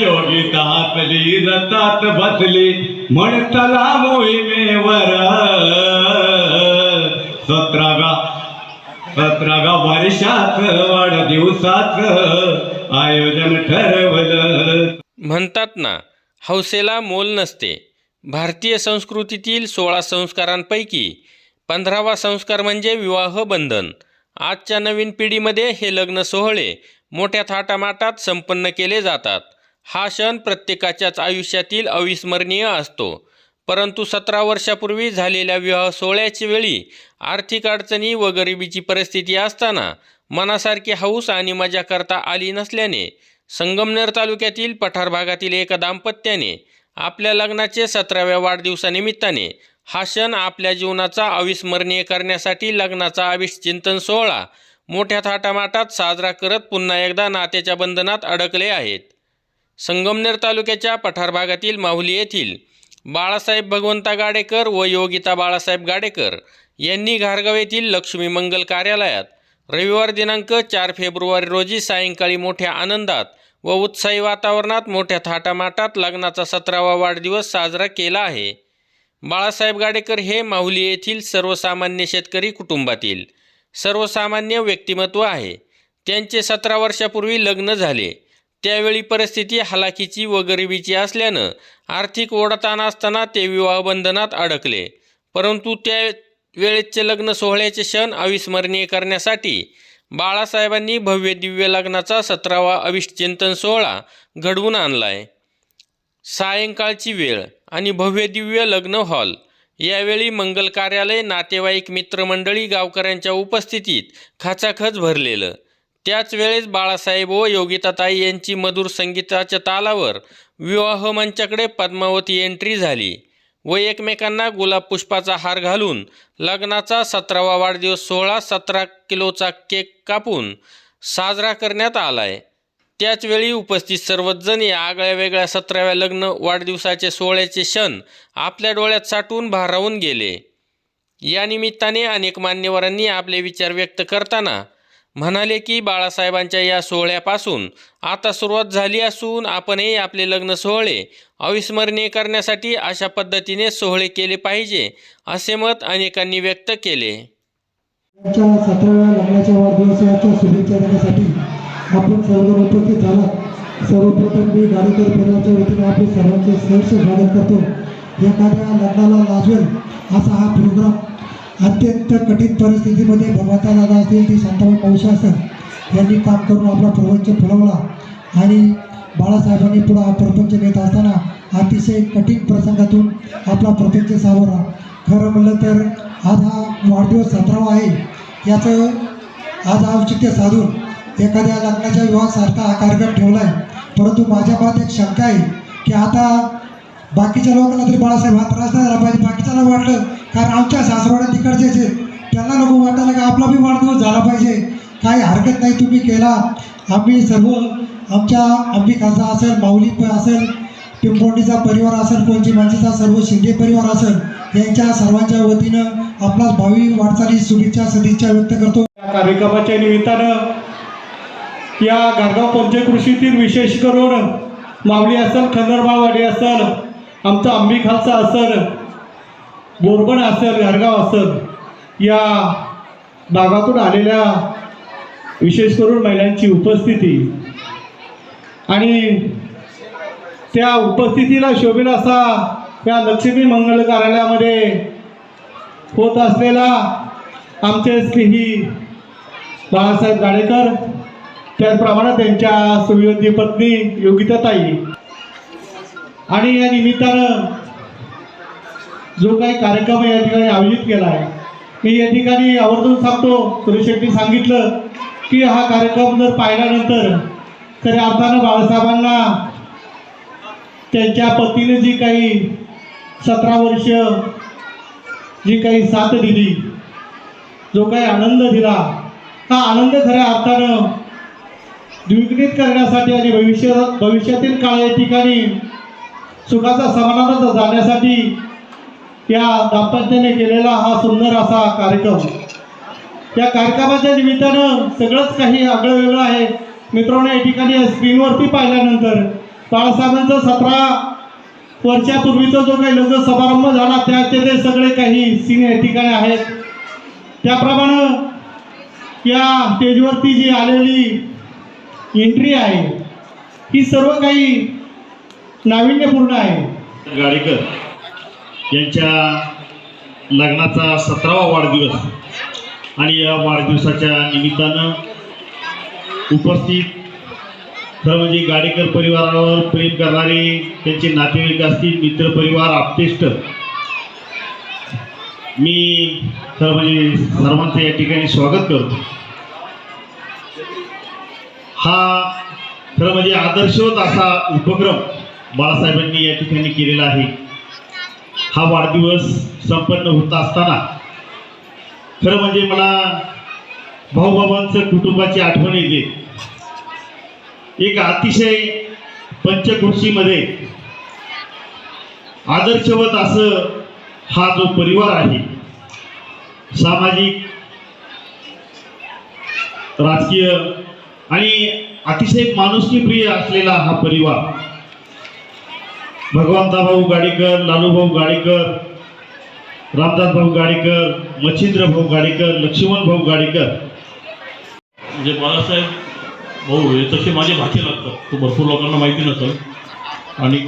योगितातली रतात बसली म्हणतला मोहिमेवर सतराव्या सतराव्या वर्षात वाढदिवसाच आयोजन ठरवलं. म्हणतात ना हौसेला मोल नसते. भारतीय संस्कृतीतील सोळा संस्कारांपैकी पंधरावा संस्कार म्हणजे विवाह बंधन. आजच्या नवीन पिढीमध्ये हे लग्न सोहळे मोठ्या थाटामाटात संपन्न केले जातात. हा क्षण प्रत्येकाच्याच आयुष्यातील अविस्मरणीय असतो. परंतु सतरा वर्षापूर्वी झालेल्या विवाह सोहळ्याच्या वेळी आर्थिक अडचणी व गरिबीची परिस्थिती असताना मनासारखी हौस आणि मजा करता आली नसल्याने संगमनेर तालुक्यातील पठार भागातील एका दाम्पत्याने आपल्या लग्नाचे सतराव्या वाढदिवसानिमित्ताने हा क्षण आपल्या जीवनाचा अविस्मरणीय करण्यासाठी लग्नाचा अभिष्चिंतन सोहळा मोठ्या थाटामाटात साजरा करत पुन्हा एकदा नात्याच्या बंधनात अडकले आहेत. संगमनेर तालुक्याच्या पठार भागातील माहुली येथील बाळासाहेब भगवंता गाडेकर व योगिता बाळासाहेब गाडेकर यांनी घारगाव येथील लक्ष्मी मंगल कार्यालयात रविवार दिनांक चार फेब्रुवारी रोजी सायंकाळी मोठ्या आनंदात व उत्साही वातावरणात मोठ्या थाटामाटात लग्नाचा सतरावा वाढदिवस साजरा केला आहे. बाळासाहेब गाडेकर हे माहुली येथील सर्वसामान्य शेतकरी कुटुंबातील सर्वसामान्य व्यक्तिमत्व आहे. त्यांचे सतरा वर्षापूर्वी लग्न झाले. त्यावेळी परिस्थिती हलाखीची व गरिबीची असल्यानं आर्थिक ओढताण असताना ते विवाहबंधनात अडकले. परंतु त्या वेळेचे लग्न सोहळ्याचे क्षण अविस्मरणीय करण्यासाठी बाळासाहेबांनी भव्य दिव्य लग्नाचा सतरावा अविष्टचिंतन सोहळा घडवून आणलाय. सायंकाळची वेळ आणि भव्य दिव्य लग्न हॉल. यावेळी मंगल कार्यालय नातेवाईक मित्रमंडळी गावकऱ्यांच्या उपस्थितीत खचाखच भरलेलं. त्याच वेळेस बाळासाहेब व योगिताताई यांची मधुर संगीताच्या तालावर विवाह मंचाकडे पद्मावती एंट्री झाली व एकमेकांना गुलाब पुष्पाचा हार घालून लग्नाचा सतरावा वाढदिवस सोहळा सतरा किलोचा केक कापून साजरा करण्यात आलाय. त्याचवेळी उपस्थित सर्वच जण या आगळ्या वेगळ्या सतराव्या लग्न वाढदिवसाचे सोहळ्याचे क्षण आपल्या डोळ्यात साठवून भारावून गेले. या निमित्ताने अनेक मान्यवरांनी आपले विचार व्यक्त करताना म्हणाले की बाळासाहेबांच्या या सोहळ्यापासून आता सुरुवात झाली असून आपणही आपले लग्न सोहळे अविस्मरणीय करण्यासाठी अशा पद्धतीने सोहळे केले पाहिजे असे मत अनेकांनी व्यक्त केले. सतराव्या लग्नाच्या वाढदिवसाच्या शुभेच्छा देण्यासाठी आपण उपस्थित झाला. सर्वप्रथम मी गाडीकर परिवाराच्या वतीने आपले सर्वांचे सहर्ष स्वागत करतो. एखाद्या लग्नाला लाजवेल असा हा प्रोग्राम अत्यंत कठीण परिस्थितीमध्ये भगवंता दादा असतील ती शांताबाई पावशी असेल यांनी काम करून आपला प्रपंच फुलवला. आणि बाळासाहेबांनी पुढे हा प्रपंच घेत असताना अतिशय कठीण प्रसंगातून आपला प्रपंच सावरला. खरं म्हणलं तर आज हा वाढदिवस सतरावा आहे. याचं आज औचित्य साधून एखाद्या लग्नाच्या विवाहासारखा हा कार्यक्रम ठेवला आहे परंतु माझ्या मनात एक शंका आहे की आता बाकीच्या लोकांना तरी बाळासाहेब हा त्रास नाही झाला पाहिजे. बाकीच्याला वाटलं कारण आमच्या सासरवाड्या तिकडचे जे त्यांना नको वाटायला की आपला बी वाढदिवस झाला पाहिजे. काही हरकत नाही तुम्ही केला. आम्ही सर्व आमच्या अंबी खासा असेल माऊली असेल पिंपोंडीचा परिवार असेल कोणची माणसीचा सर्व शिंदे परिवार असेल यांच्या सर्वांच्या वतीनं आपला भावी वाटचाली शुभेच्छा सदिच्छा व्यक्त करतो. या कार्यक्रमाच्या निमित्तानं या गारगाव पंचकृषीतील विशेष करून माऊली असेल खंदरबावाडी असेल आमचं आंबी खालसा असेल बोरबण असेल गारगाव असेल या भागातून आलेल्या विशेष करून महिलांची उपस्थिती आणि त्या उपस्थितीला शोभेल असा या लक्ष्मी मंगल कार्यालयामध्ये होत असलेला आमचे स्नेही बाळासाहेब गाडेकर त्याचप्रमाणे त्यांच्या सुविधी पत्नी योगिताताई. आणि या निमित्तानं जो काही कार्यक्रम या ठिकाणी आयोजित केला आहे मी या ठिकाणी आवर्जून सांगतो सुरेश शेट्टी सांगितलं की हा कार्यक्रम जर पाहिल्यानंतर तरी अर्थानं बाळासाहेबांना त्यांच्या पतीने जी काही सतरा वर्ष जी काही साथ दिली जो काही आनंद दिला हा आनंद खऱ्या अर्थानं द्विगुणित करण्यासाठी आणि भविष्य भविष्यातील काळ या ठिकाणी सुखाचा समानाचा जाण्यासाठी या दाम्पत्याने केलेला हा सुंदर असा कार्यक्रम. या कार्यक्रमाच्या निमित्तानं सगळंच काही आगळं वेगळं आहे. मित्रांनो या ठिकाणी स्क्रीनवरती पाहिल्यानंतर बाळासाहेबांचा सतरा वर्षापूर्वीचा जो काही लग्न समारंभ झाला त्याचे ते सगळे काही सीन या ठिकाणी आहेत. त्याप्रमाणे या स्टेजवरती जी आलेली एंट्री आहे ही सर्व काही नाविन्यपूर्ण आहे. गाडीकर यांच्या लग्नाचा सतरावा वाढदिवस आणि या वाढदिवसाच्या निमित्तानं उपस्थित खरं म्हणजे गाडेकर परिवारावर प्रेम करणारे त्यांचे नातेवाईक असतील मित्रपरिवार आपतेष्ट. मी खरं म्हणजे सर्वांचं या ठिकाणी स्वागत करतो. हा खरं म्हणजे आदर्शवत असा उपक्रम बाळासाहेबांनी या ठिकाणी केलेला आहे. हा वाढदिवस संपन्न होत असताना खरं म्हणजे मला भाऊबाबांचं कुटुंबाची आठवण येते. एक अतिशय पंचकृषीमध्ये आदर्शवत असं हा जो परिवार आहे सामाजिक राजकीय आणि अतिशय माणुसकीप्रिय असलेला हा परिवार भगवंताभाऊ गाडीकर लालूभाऊ गाडीकर रामदास भाऊ गाडेकर मच्छिंद्र भाऊ गाडीकर लक्ष्मण भाऊ गाडीकर. म्हणजे बाळासाहेब भाऊ हे तसे माझे भाचे लागतात. तो भरपूर लोकांना माहिती नसेल. आणि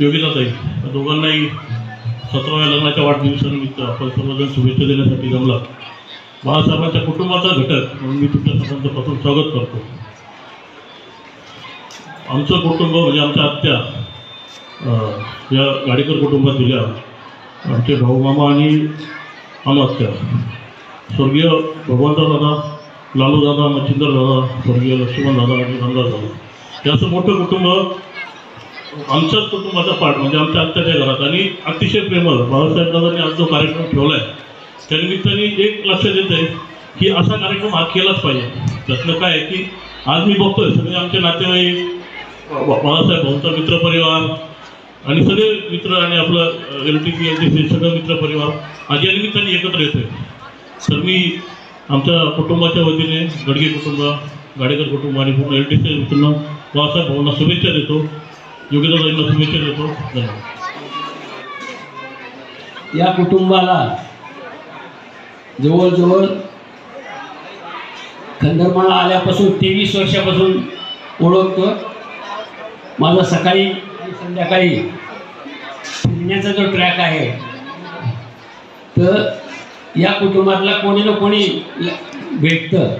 योगिताताई दोघांनाही सतराव्या लग्नाच्या वाढदिवसानिमित्त आपण सर्वजण शुभेच्छा देण्यासाठी जमला. बाळासाहेबांच्या कुटुंबाचा घटक म्हणून मी तुमच्या सर्वांचं प्रथम स्वागत करतो. आमचं कुटुंब म्हणजे आमच्या आत्या या गाडेकर कुटुंबात दिल्या आमचे भाऊ मामा आणि आमात्या स्वर्गीय भगवंता दादा लालू दादा मच्छिंदर दादा स्वर्गीय लक्ष्मण दादा आणि रामदास दादा हे असं मोठं कुटुंब आमच्याच कुटुंबाचा पाठ म्हणजे आमच्या आत्याच्या घरात. आणि अतिशय प्रेमळ. बाबासाहेब दादांनी आज जो कार्यक्रम ठेवला आहे त्या निमित्ताने एक लक्षात येत आहे की असा कार्यक्रम हा केलाच पाहिजे. त्यातलं काय आहे की आज मी बघतोय सगळे आमचे नातेवाईक बा- बाळासाहेब भाऊंचा मित्रपरिवार आणि सगळे मित्र आणि आपलं L T P L T C सगळं मित्र परिवार माझ्या निमित्ताने एकत्र येतोय. तर मी आमच्या कुटुंबाच्या वतीने गडगे कुटुंब गाडेकर कुटुंब आणि पूर्ण एल टी सी बाळासाहेब भाऊंना शुभेच्छा देतो. योगिताबाईंना शुभेच्छा देतो. धन्यवाद. या कुटुंबाला जवळजवळ खंदरमाळा आल्यापासून तेवीस वर्षापासून ओळखतो माझा सकाळी संध्याकाळी फिरण्याचा जो ट्रॅक आहे तर या कुटुंबातला कोणी ना कोणी भेटत भेटतं.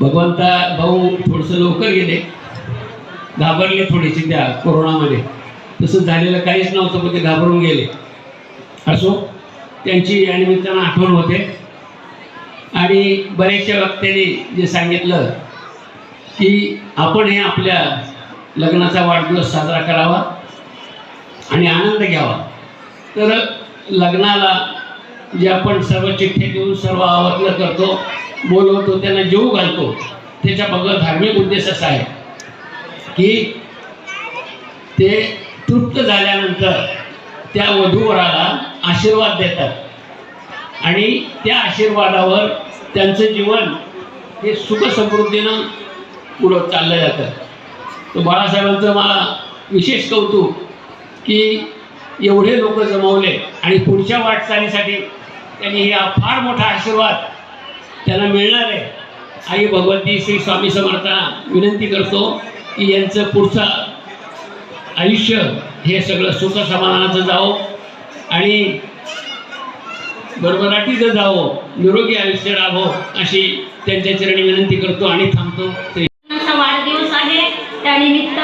भगवंता भाऊ थोडस लवकर गेले घाबरले थोडेसे त्या कोरोनामध्ये. तसं झालेलं काहीच नव्हतं पण ते घाबरून गेले. असो त्यांची या निमित्तानं आठवण होते. आणि बऱ्याचशा वक्त्यांनी जे सांगितलं की आपण हे आपल्या लग्नाचा वाढदिवस साजरा करावा आणि आनंद घ्यावा. तर लग्नाला जे आपण सर्व चिठ्ठ्या देऊन सर्व आवर्तन करतो बोलवतो त्यांना जीव घालतो त्याच्या बघ धार्मिक उद्देश असा आहे की ते तृप्त झाल्यानंतर त्या वधूवराला आशीर्वाद देतात. आणि त्या आशीर्वादावर त्यांचं जीवन हे सुख समृद्धीनं पुढं चाललं जातं. बाळासाहेबांचं मला विशेष कौतुक की एवढे लोक जमवले आणि पुढच्या वाटचालीसाठी त्यांनी हे फार मोठा आशीर्वाद त्यांना मिळणार आहे. आई भगवती श्री स्वामी समर्थांना विनंती करतो की यांचं पुढचं आयुष्य हे सगळं सुख समाधानाचं जावं आणि भरभराटीचं जावं निरोगी आयुष्य राहावं अशी त्यांच्या चरणी विनंती करतो आणि थांबतो ते लग्नाचा वाढदिवस आहे त्यानिमित्त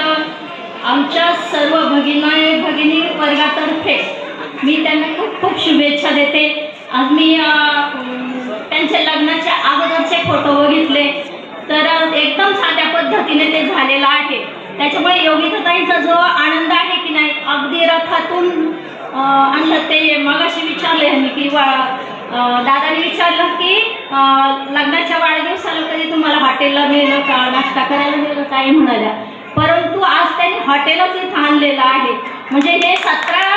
आमच्या सर्व भगिनी भगिनी वर्गातर्फे मी त्यांना खूप खूप शुभेच्छा देते. आज मी त्यांच्या लग्नाच्या अगोदरचे फोटो बघितले. तर एकदम साध्या पद्धतीने ते झालेलं आहे. त्याच्यामुळे योगिताताईंचा जो आनंद आहे की नाही अगदी रथातून आणलं ते मगाशी विचारले मी की वा दादाने विचारलं की लग्नाच्या वाढदिवसाला कधी तुम्हाला हॉटेलला नेलं का नाश्ता करायला नेलं काय म्हणाल्या. परंतु आज त्यांनी हॉटेलच इथं आणलेलं आहे. म्हणजे हे सतरा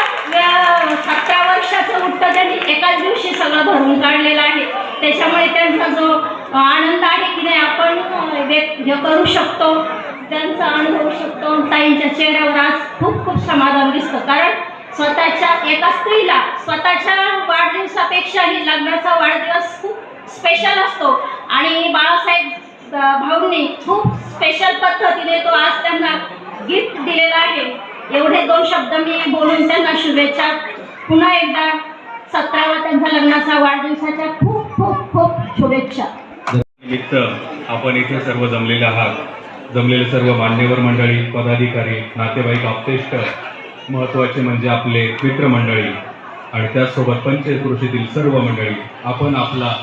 सतरा वर्षाचं उठतं त्यांनी एकाच दिवशी सगळं भरून काढलेलं आहे. त्याच्यामुळे त्यांचा जो आनंद आहे की नाही आपण अं, हे करू शकतो. त्यांचा अनुभव शकतो. ताईंच्या चेहऱ्यावर आज खूप खूप समाधान दिसतं. कारण स्वतःच्या एका स्त्रीला स्वतःच्या वाढदिवसापेक्षाही लग्नाचा वाढदिवस खूप स्पेशल असतो. आणि बाळासाहेब भाऊंनी खूप स्पेशल पद्धतीने तो आज त्यांना गिफ्ट दिलेला आहे. एवढे दोन शब्द मी बोलून त्यांना शुभेच्छा. पुन्हा एकदा सतरावा त्यांच्या लग्नाचा वाढदिवसाच्या खूप खूप खूप शुभेच्छा. निमित्त आपण इथे सर्व जमलेले आहात. जमलेले सर्व मान्यवर मंडळी पदाधिकारी नातेवाईक आपतेष्ट महत्त्वाचे म्हणजे आपले मित्रमंडळी आणि त्याचसोबत पंचकृषीतील सर्व मंडळी आपण आपला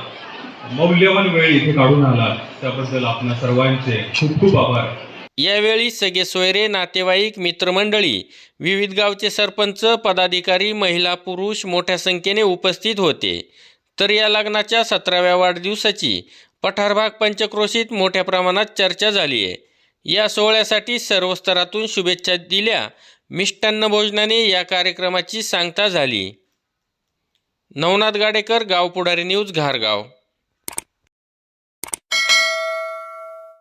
मौल्यवान वेळ इथे काढून आला त्याबद्दल आपणा सर्वांचे खूप खूप आभार. यावेळी सगळे सोयरे नातेवाईक मित्रमंडळी विविध गावचे सरपंच पदाधिकारी महिला पुरुष मोठ्या संख्येने उपस्थित होते. तर या लग्नाच्या सतराव्या वाढदिवसाची पठारभाग पंचक्रोशीत मोठ्या प्रमाणात चर्चा झाली आहे. या सोहळ्यासाठी सर्व स्तरातून शुभेच्छा दिल्या. मिष्टान्न भोजनाने या कार्यक्रमाची सांगता झाली. नवनाथ गाडेकर गाव पुढारी न्यूज घारगाव.